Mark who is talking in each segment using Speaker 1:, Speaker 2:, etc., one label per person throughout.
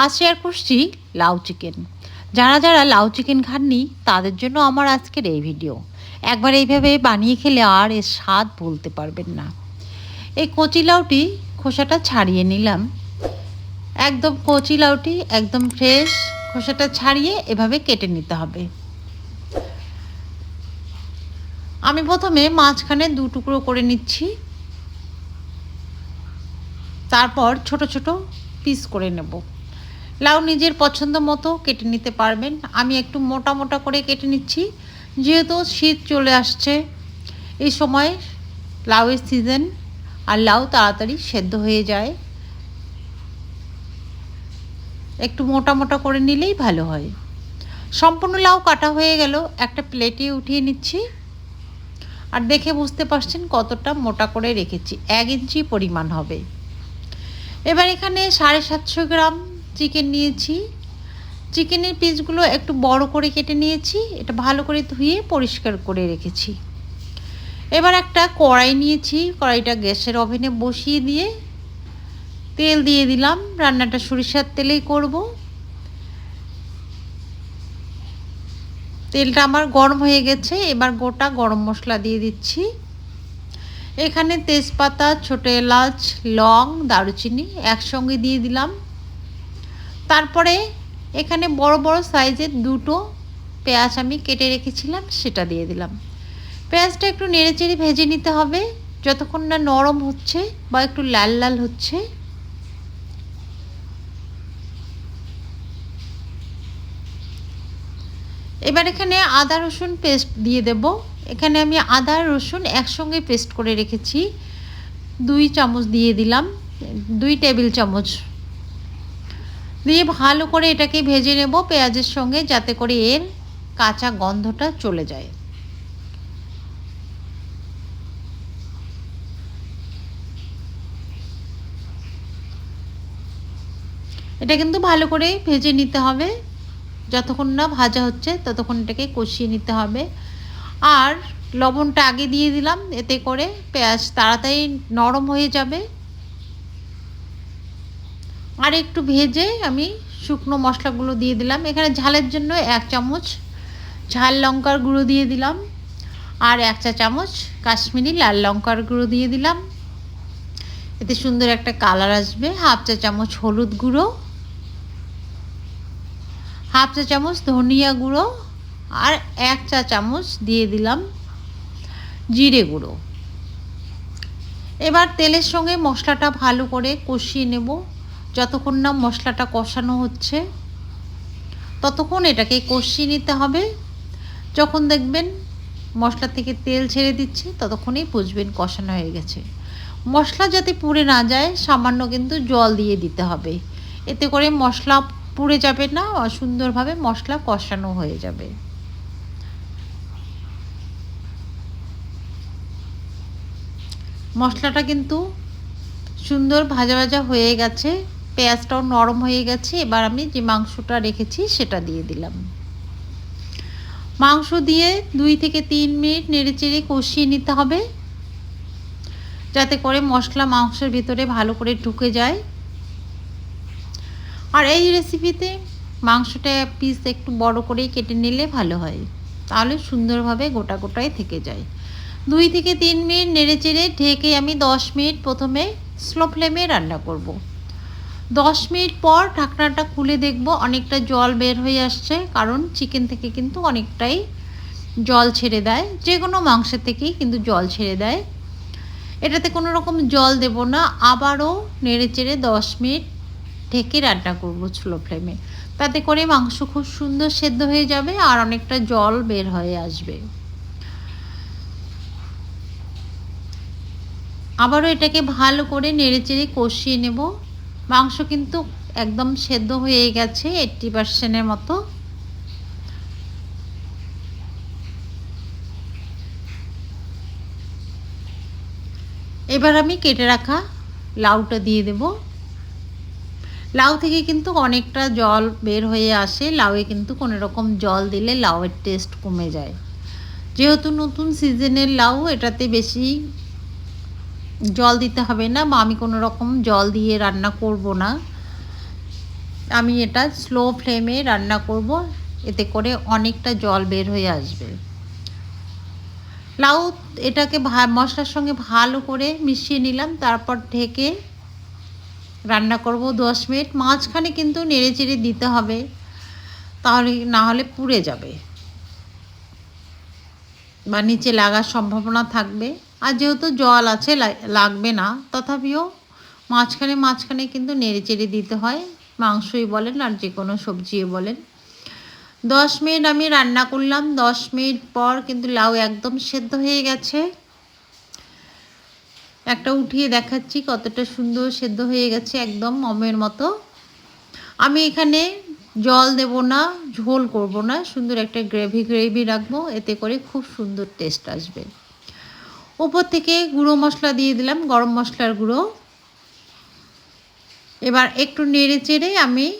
Speaker 1: আজ শেয়ার করছি লাউ চিকেন। যারা যারা লাউ চিকেন খাননি, তাদের জন্য আমার আজকের এই ভিডিও। একবার এইভাবে বানিয়ে খেলে আর এর স্বাদ বলতে পারবেন না। এই কচি লাউটি খোসাটা ছাড়িয়ে নিলাম। একদম কচি লাউটি একদম ফ্রেশ খোসাটা ছাড়িয়ে এভাবে কেটে নিতে হবে। আমি প্রথমে মাঝখানে দু টুকরো করে নিচ্ছি। তারপর ছোট ছোট পিস করে নেব। লাউ নিজের পছন্দ মতো কেটে নিতে পারবেন। আমি একটু মোটা মোটা করে কেটে নিচ্ছি। যেহেতু শীত চলে আসছে, এই সময় লাউয়ের সিজন আর লাউ তাড়াতাড়ি সেদ্ধ হয়ে যায়। একটু মোটা মোটা করে নিলেই ভালো হয়। সম্পূর্ণ লাউ কাটা হয়ে গেল, একটা প্লেটে উঠিয়ে নিচ্ছি। আর দেখে বুঝতে পারছেন কতটা মোটা করে রেখেছি, এক ইঞ্চি পরিমাণ হবে। এবার এখানে সাড়ে সাতশো গ্রাম চিকেন নিয়েছি। চিকেনের পিসগুলো একটু বড় করে কেটে নিয়েছি, এটা ভালো করে ধুয়ে পরিষ্কার করে রেখেছি। এবার একটা কড়াই নিয়েছি, কড়াইটা গ্যাসের ওভেনে বসিয়ে দিয়ে তেল দিয়ে দিলাম। রান্নাটা সরিষার তেলেই করব। তেলটা আমার গরম হয়ে গেছে, এবার গোটা গরম মশলা দিয়ে দিচ্ছি। এখানে তেজপাতা, ছোটো এলাচ, লং, দারুচিনি একসঙ্গে দিয়ে দিলাম। তারপরে এখানে বড় বড় সাইজের দুটো পেঁয়াজ আমি কেটে রেখেছিলাম, সেটা দিয়ে দিলাম। পেঁয়াজটা একটু নেড়ে চেড়ে ভেজে নিতে হবে, যতক্ষণ না নরম হচ্ছে বা একটু লাল লাল হচ্ছে। এবার এখানে আদা রসুন পেস্ট দিয়ে দেব। এখানে আমি আদা, রসুন একসঙ্গে পেস্ট করে রেখেছি। দুই চামচ দিয়ে দিলাম, দুই টেবিল চামচ দিয়ে ভালো করে এটাকে ভেজে নেব পেঁয়াজের সঙ্গে, যাতে করে এর কাঁচা গন্ধটা চলে যায়। এটা কিন্তু ভালো করে ভেজে নিতে হবে। যতক্ষণ না ভাজা হচ্ছে, ততক্ষণ এটাকে কষিয়ে নিতে হবে। আর লবণটা আগে দিয়ে দিলাম, এতে করে পেঁয়াজ তাড়াতাড়ি নরম হয়ে যাবে। আর একটু ভেজে আমি শুকনো মশলাগুলো দিয়ে দিলাম। এখানে ঝালের জন্য এক চামচ ঝাল লঙ্কার গুঁড়ো দিয়ে দিলাম আর এক চা চামচ কাশ্মীরি লাল লঙ্কার গুঁড়ো দিয়ে দিলাম। এতে সুন্দর একটা কালার আসবে। হাফ চা চামচ হলুদ গুঁড়ো, হাফ চা চামচ ধনিয়া গুঁড়ো আর এক চা চামচ দিয়ে দিলাম জিরে গুঁড়ো। এবার তেলের সঙ্গে মশলাটা ভালো করে কষিয়ে নেব। যতক্ষণ না মশলাটা কষানো হচ্ছে, ততক্ষণ এটাকে কষিয়ে নিতে হবে। যখন দেখবেন মশলা থেকে তেল ছেড়ে দিচ্ছে, ততক্ষণেই বুঝবেন কষানো হয়ে গেছে। মশলা যাতে পুড়ে না যায়, সামান্য কিন্তু জল দিয়ে দিতে হবে। এতে করে মশলা পুড়ে যাবে না সুন্দরভাবে মশলা কষানো হয়ে যাবে। মশলাটা কিন্তু সুন্দর ভাজা ভাজা হয়ে গেছে। পেঁয়াজটাও নরম হয়ে গেছে, এবার আমি যে মাংসটা রেখেছি সেটা দিয়ে দিলাম। মাংস দিয়ে দুই থেকে তিন মিনিট নেড়ে চেড়ে কষিয়ে নিতে হবে, যাতে করে মশলা মাংসের ভিতরে ভালো করে ঢুকে যায়। আর এই রেসিপিতে মাংসটা পিস একটু বড় করেই কেটে নিলে ভালো হয়, তাহলে সুন্দরভাবে গোটা গোটাই থেকে যায়। দুই থেকে তিন মিনিট নেড়ে চেড়ে ঢেকে আমি দশ মিনিট প্রথমে স্লো ফ্লেমে রান্না করব। দশ মিনিট পর ঢাকনাটা খুলে দেখব, অনেকটা জল বের হয়ে আসছে, কারণ চিকেন থেকে কিন্তু অনেকটাই জল ছেড়ে দেয়। যে কোনো মাংসের থেকেই কিন্তু জল ছেড়ে দেয়। এটাতে কোনো রকম জল দেব না। আবারও নেড়ে চেড়ে দশ মিনিট ঢেকে রান্না করব স্লো ফ্লেমে তাতে করে মাংস খুব সুন্দর সেদ্ধ হয়ে যাবে আর অনেকটা জল বের হয়ে আসবে। আবারও এটাকে ভালো করে নেড়ে চেড়ে কষিয়ে নেব। মাংস কিন্তু একদম সেদ্ধ হয়ে গেছে এইট্টি পার্সেন্টের মতো। এবার আমি কেটে রাখা লাউটা দিয়ে দেব। লাউ থেকে কিন্তু অনেকটা জল বের হয়ে আসে, লাউয়ে কিন্তু কোনো রকম জল দিলে লাউয়ের টেস্ট কমে যায়। যেহেতু নতুন সিজনের লাউ, এটাতে বেশি জল দিতে হবে না, বা আমি কোনো রকম জল দিয়ে রান্না করব না। আমি এটা স্লো ফ্লেমে রান্না করব, এতে করে অনেকটা জল বের হয়ে আসবে। লাউ এটাকে মশলার সঙ্গে ভালো করে মিশিয়ে নিলাম, তারপর ঢেকে রান্না করব দশ মিনিট। মাঝখানে কিন্তু নেড়ে চেড়ে দিতে হবে, তাহলে, না হলে পুড়ে যাবে। বা নিচে লাগার সম্ভাবনা থাকবে। আর যেহেতু জল আছে লাগবে না, তথাপিও মাঝখানে মাঝখানে কিন্তু নেড়ে চেড়ে দিতে হয়। মাংসই বলেন আর যে কোনো সবজিও বলেন। দশ মিনিট আমি রান্না করলাম। দশ মিনিট পর কিন্তু লাউ একদম সেদ্ধ হয়ে গেছে। একটা উঠিয়ে দেখাচ্ছি কতটা সুন্দর সেদ্ধ হয়ে গেছে একদম মমের মতো। আমি এখানে জল দেব না, ঝোল করব না, সুন্দর একটা গ্রেভি গ্রেভি রাখব, এতে করে খুব সুন্দর টেস্ট আসবে। উপর থেকে গুঁড়ো মশলা দিয়ে দিলাম, গরম মশলার গুঁড়ো। এবার একটু নেড়ে চেড়ে আমি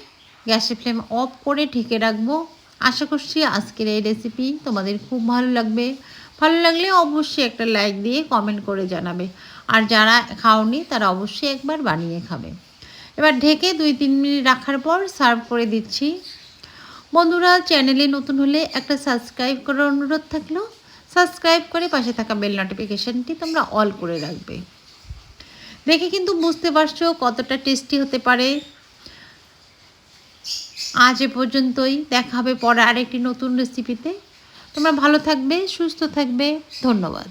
Speaker 1: গ্যাসের ফ্লেম অফ করে ঢেকে রাখব। আশা করছি আজকের এই রেসিপি তোমাদের খুব ভালো লাগবে। ভালো লাগলে অবশ্যই একটা লাইক দিয়ে কমেন্ট করে জানাবে। আর যারা খাওনি তারা অবশ্যই একবার বানিয়ে খাবে। এবার ঢেকে দুই তিন মিনিট রাখার পর সার্ভ করে দিচ্ছি। বন্ধুরা, চ্যানেলে নতুন হলে একটা সাবস্ক্রাইব করার অনুরোধ থাকল। সাবস্ক্রাইব করে পাশে থাকা বেল নোটিফিকেশানটি তোমরা অল করে রাখবে। দেখে কিন্তু বুঝতে পারছ কতটা টেস্টি হতে পারে। আজ এ পর্যন্তই, দেখা হবে পরে আরেকটি নতুন রেসিপিতে তোমরা ভালো থাকবে, সুস্থ থাকবে। ধন্যবাদ।